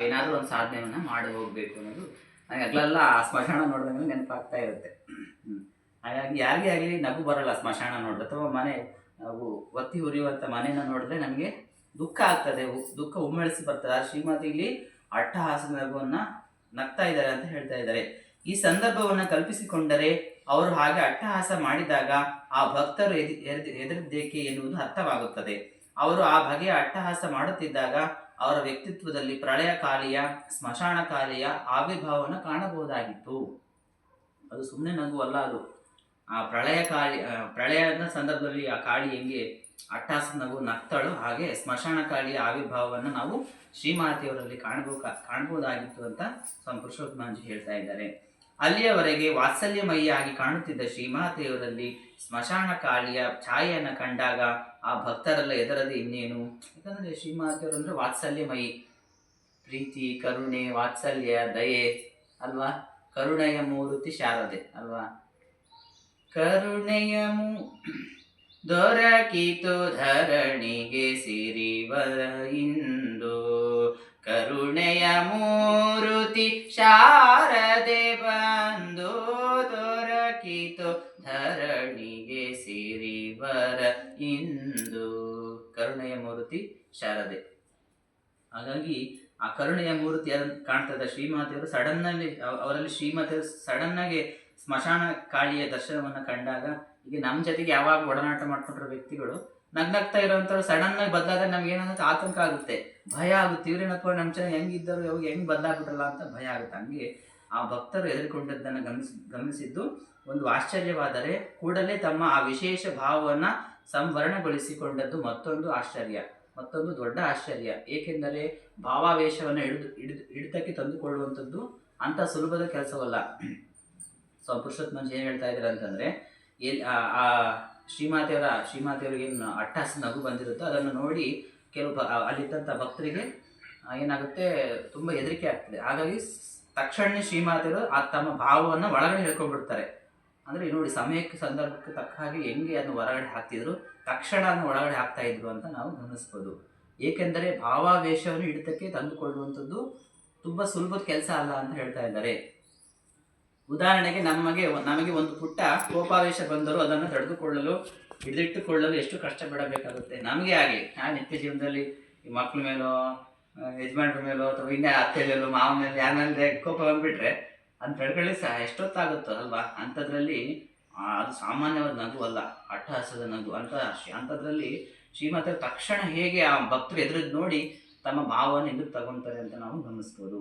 ಏನಾದರೂ ಒಂದು ಸಾಧನೆಯನ್ನ ಮಾಡಿ ಹೋಗ್ಬೇಕು ಅನ್ನೋದು ನನಗೆ ಅಗ್ಲೆಲ್ಲ ಆ ಸ್ಮಶಾನ ನೋಡಿದಾಗ ನೆನಪಾಗ್ತಾ ಇರುತ್ತೆ. ಹಾಗಾಗಿ ಯಾರಿಗೇ ಆಗಲಿ ನಗು ಬರಲ್ಲ ಸ್ಮಶಾನ ನೋಡಿದ್ರೆ ಅಥವಾ ಮನೆ ಒತ್ತಿ ಉರಿಯುವಂಥ ಮನೆಯನ್ನು ನೋಡಿದ್ರೆ ನಮಗೆ ದುಃಖ ಆಗ್ತದೆ ದುಃಖ ಉಮ್ಮಳಿಸಿ ಬರ್ತದೆ. ಆ ಶ್ರೀಮತಿ ಇಲ್ಲಿ ನಗುವನ್ನ ನಗ್ತಾ ಇದ್ದಾರೆ ಅಂತ ಹೇಳ್ತಾ ಇದ್ದಾರೆ. ಈ ಸಂದರ್ಭವನ್ನ ಕಲ್ಪಿಸಿಕೊಂಡರೆ ಅವರು ಹಾಗೆ ಅಟ್ಟಹಾಸ ಮಾಡಿದಾಗ ಆ ಭಕ್ತರು ಎದಿ- ಎನ್ನುವುದು ಅರ್ಥವಾಗುತ್ತದೆ. ಅವರು ಆ ಬಗೆಯ ಅಟ್ಟಹಾಸ ಮಾಡುತ್ತಿದ್ದಾಗ ಅವರ ವ್ಯಕ್ತಿತ್ವದಲ್ಲಿ ಪ್ರಳಯಕಾಲಿಯ ಸ್ಮಶಾನಕಾಲಿಯ ಆವಿರ್ಭಾವವನ್ನು ಕಾಣಬಹುದಾಗಿತ್ತು. ಅದು ಸುಮ್ಮನೆ ನಗು ಅಲ್ಲ ಅದು. ಆ ಪ್ರಳಯ ಕಾಳಿ ಪ್ರಳಯದ ಸಂದರ್ಭದಲ್ಲಿ ಆ ಕಾಳಿ ಹೆಂಗೆ ಅಟ್ಟಹಾಸ ನಗು, ನಗ್ತಾಳೋ ಹಾಗೆ ಸ್ಮಶಾನ ಕಾಳಿಯ ಆವಿರ್ಭಾವವನ್ನು ನಾವು ಶ್ರೀಮಾತೆಯವರಲ್ಲಿ ಕಾಣಬಹುದು ಕಾಣಬಹುದಾಗಿತ್ತು ಅಂತ ಸ್ವಾಮಿ ಪುರುಷೋತ್ತಮಾಂಜಿ ಹೇಳ್ತಾ ಇದ್ದಾರೆ. ಅಲ್ಲಿಯವರೆಗೆ ವಾತ್ಸಲ್ಯಮಯಿಯಾಗಿ ಕಾಣುತ್ತಿದ್ದ ಶ್ರೀಮಾತೆಯವರಲ್ಲಿ ಸ್ಮಶಾನ ಕಾಳಿಯ ಛಾಯೆಯನ್ನು ಕಂಡಾಗ ಆ ಭಕ್ತರೆಲ್ಲ ಎದರದೆ ಇನ್ನೇನು? ಯಾಕಂದರೆ ಶ್ರೀಮಾತೆಯವರು ಅಂದರೆ ವಾತ್ಸಲ್ಯಮಯಿ. ಪ್ರೀತಿ, ಕರುಣೆ, ವಾತ್ಸಲ್ಯ, ದಯೆ, ಅಲ್ವಾ? ಕರುಣೆಯ ಮೂರ್ತಿ ಶಾರದೆ, ಅಲ್ವಾ? ಕರುಣೆಯ ಮೂ, ದೊರಕಿತು ಧರಣಿಗೆ ಸಿರಿವರ ಇಂದು. ಕರುಣೆಯ ಮೂರುತಿ ಶಾರದೆ ಧರಣಿಗೆ ಸಿರಿವರ ಇಂದು. ಕರುಣೆಯ ಮೂರ್ತಿ ಶಾರದೆ. ಹಾಗಾಗಿ ಆ ಕರುಣೆಯ ಮೂರ್ತಿ ಕಾಣ್ತದ? ಶ್ರೀಮಾತೆಯವರು ಸಡನ್ ಅಲ್ಲಿ ಅವ- ಅವರಲ್ಲಿ ಶ್ರೀಮಾತೆಯವರು ಸಡನ್ ಆಗಿ ಸ್ಮಶಾನ ಕಾಳಿಯ ದರ್ಶನವನ್ನ ಕಂಡಾಗ ಈಗ ನಮ್ಮ ಜೊತೆಗೆ ಯಾವಾಗ ಒಡನಾಟ ಮಾಡ್ಕೊಂಡಿರೋ ವ್ಯಕ್ತಿಗಳು ನಗ್ನಗ್ತಾ ಇರೋಂಥವ್ರು ಸಡನ್ ಆಗಿ ಬದಲಾದ್ರೆ ನಮ್ಗೆ ಏನಂತ ಆತಂಕ ಆಗುತ್ತೆ. ಭಯ ಆಗುತ್ತೆ. ಇವ್ರೇನಪ್ಪ ನಮ್ಮ ಜನ ಹೆಂಗಿದ್ದರು ಇವಾಗ ಹೆಂಗ್ ಬದಲಾಗ್ಬಿಟ್ರಲ್ಲ ಅಂತ ಭಯ ಆಗುತ್ತೆ. ಹಂಗೆ ಆ ಭಕ್ತರು ಎದುರುಕೊಂಡದ್ದನ್ನು ಗಮನಿಸಿ, ಗಮನಿಸಿದ್ದು ಒಂದು ಆಶ್ಚರ್ಯವಾದರೆ ಕೂಡಲೇ ತಮ್ಮ ಆ ವಿಶೇಷ ಭಾವವನ್ನು ಸಂವರಣಗೊಳಿಸಿಕೊಂಡದ್ದು ಮತ್ತೊಂದು ಆಶ್ಚರ್ಯ, ಮತ್ತೊಂದು ದೊಡ್ಡ ಆಶ್ಚರ್ಯ. ಏಕೆಂದರೆ ಭಾವಾವೇಶವನ್ನು ಹಿಡಿದು ಹಿಡಿದು, ಹಿಡಿತಕ್ಕೆ ತಂದುಕೊಳ್ಳುವಂಥದ್ದು ಅಂಥ ಸುಲಭದ ಕೆಲಸವಲ್ಲ. ಸೊ, ಪುರುಷೋತ್ತಮ ಏನು ಹೇಳ್ತಾ ಇದ್ದಾರೆ ಅಂತಂದರೆ ಎಲ್ಲಿ ಆ ಶ್ರೀಮಾತೆಯವರ, ಶ್ರೀಮಾತೆಯವರಿಗೆ ಏನು ಅಟ್ಟಾಸ ನಗು ಬಂದಿರುತ್ತೋ ಅದನ್ನು ನೋಡಿ ಕೆಲವು ಅಲ್ಲಿದ್ದಂಥ ಭಕ್ತರಿಗೆ ಏನಾಗುತ್ತೆ, ತುಂಬ ಹೆದರಿಕೆ ಆಗ್ತದೆ. ಹಾಗಾಗಿ ತಕ್ಷಣ ಶ್ರೀಮಾತೆಯರು ಆ ತಮ್ಮ ಭಾವವನ್ನು ಒಳಗಡೆ ಹೇಳ್ಕೊಂಡ್ಬಿಡ್ತಾರೆ. ಅಂದರೆ ನೋಡಿ ಸಮಯಕ್ಕೆ, ಸಂದರ್ಭಕ್ಕೆ ತಕ್ಕ ಹಾಗೆ ಹೆಂಗೆ ಅದನ್ನು ಹೊರಗಡೆ ಹಾಕ್ತಿದ್ರು, ತಕ್ಷಣ ಅದನ್ನು ಒಳಗಡೆ ಹಾಕ್ತಾ ಇದ್ರು ಅಂತ ನಾವು ಗಮನಿಸ್ಬೋದು. ಏಕೆಂದರೆ, ಭಾವಾವೇಶವನ್ನು ಹಿಡಿತಕ್ಕೆ ತಂದುಕೊಳ್ಳುವಂಥದ್ದು ತುಂಬ ಸುಲಭದ ಕೆಲಸ ಅಲ್ಲ ಅಂತ ಹೇಳ್ತಾ ಇದ್ದಾರೆ. ಉದಾಹರಣೆಗೆ, ನಮಗೆ ನಮಗೆ ಒಂದು ಪುಟ್ಟ ಕೋಪಾವೇಶ ಬಂದರೂ ಅದನ್ನು ತಡೆದುಕೊಳ್ಳಲು, ಹಿಡಿದಿಟ್ಟುಕೊಳ್ಳಲು ಎಷ್ಟು ಕಷ್ಟ ಪಡಬೇಕಾಗುತ್ತೆ ನಮಗೆ ಹಾಗೆ. ನಾನು ನಿತ್ಯ ಜೀವನದಲ್ಲಿ ಈ ಮಕ್ಕಳ ಮೇಲೋ ಯಜಮಾನ್ರ ಮೇಲೋ ಅಥವಾ ಇನ್ನೇ ಅತ್ತೆ ಮೇಲೋ ಮಾವ ಮೇಲೆ ಯಾರ ಮೇಲೆ ಕೋಪ ಬಂದ್ಬಿಟ್ರೆ ಅದನ್ನ ತಡ್ಕೊಳ್ಳಿ ಸಹ ಎಷ್ಟೊತ್ತಾಗುತ್ತೋ ಅಲ್ವಾ? ಅಂಥದ್ರಲ್ಲಿ ಅದು ಸಾಮಾನ್ಯವಾದ ನಗು ಅಲ್ಲ, ಅಟ್ಟಹಾಸದ ನಗು. ಅಂತ ಅಂಥದ್ರಲ್ಲಿ ಶ್ರೀಮಂತರ ತಕ್ಷಣ ಹೇಗೆ ಆ ಭಕ್ತರು ಎದುರದ್ದು ನೋಡಿ ತಮ್ಮ ಭಾವವನ್ನು ಹಿಂದಕ್ಕೆ ತಗೊಂತಾರೆ ಅಂತ ನಾವು ಗಮನಿಸ್ಬೋದು.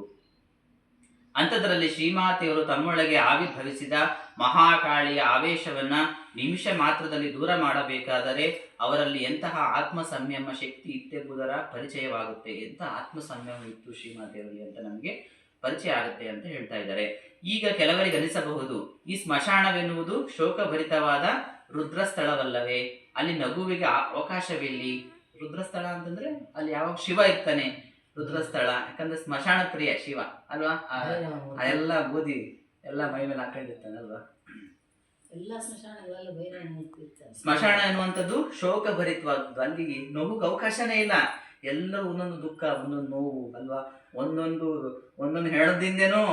ಅಂಥದ್ರಲ್ಲಿ ಶ್ರೀಮಾತೆಯವರು ತಮ್ಮೊಳಗೆ ಆವಿರ್ಭವಿಸಿದ ಮಹಾಕಾಳಿಯ ಆವೇಶವನ್ನ ನಿಮಿಷ ಮಾತ್ರದಲ್ಲಿ ದೂರ ಮಾಡಬೇಕಾದರೆ ಅವರಲ್ಲಿ ಎಂತಹ ಆತ್ಮ ಸಂಯಮ ಶಕ್ತಿ ಇತ್ತೆಂಬುದರ ಪರಿಚಯವಾಗುತ್ತೆ ಎಂತ ಆತ್ಮ ಸಂಯಮ ಇತ್ತು ಶ್ರೀಮಾತೆಯವರಿಗೆ ಅಂತ ನಮಗೆ ಪರಿಚಯ ಆಗುತ್ತೆ ಅಂತ ಹೇಳ್ತಾ ಇದ್ದಾರೆ. ಈಗ ಕೆಲವರಿಗೆ ಅನಿಸಬಹುದು, ಈ ಸ್ಮಶಾನವೆನ್ನುವುದು ಶೋಕಭರಿತವಾದ ರುದ್ರ ಸ್ಥಳವಲ್ಲವೇ ಅಲ್ಲಿ ನಗುವಿಗೆ ಅವಕಾಶವಿಲ್ಲಿ. ರುದ್ರಸ್ಥಳ ಅಂತಂದ್ರೆ ಅಲ್ಲಿ ಯಾವಾಗ ಶಿವ ಇರ್ತಾನೆ. ರುದ್ರಸ್ಥಳ ಯಾಕಂದ್ರೆ ಸ್ಮಶಾನ ಪ್ರಿಯ ಶಿವ ಅಲ್ವಾ? ಎಲ್ಲ ಅದೆಲ್ಲ ಬೂದಿ ಎಲ್ಲ ಮೈ ಮೇಲೆ ಹಾಕೊಂಡಿರ್ತಾನಲ್ವಾ ಎಲ್ಲ ಸ್ಮಶಾನ ಅನ್ನುವಂಥದ್ದು ಶೋಕ ಇರ್ತಾರೆ ಸ್ಮಶಾನ ಎನ್ನುವಂಥದ್ದು ಶೋಕಭರಿತವಾದದ್ದು. ಅಲ್ಲಿ ನೋವುಗೆ ಅವಕಾಶನೇ ಇಲ್ಲ. ಎಲ್ಲರೂ ಒಂದೊಂದು ದುಃಖ ಒಂದೊಂದು ನೋವು ಅಲ್ವಾ? ಒಂದೊಂದು ಒಂದೊಂದು ಹೆಣದಿಂದೇನೋ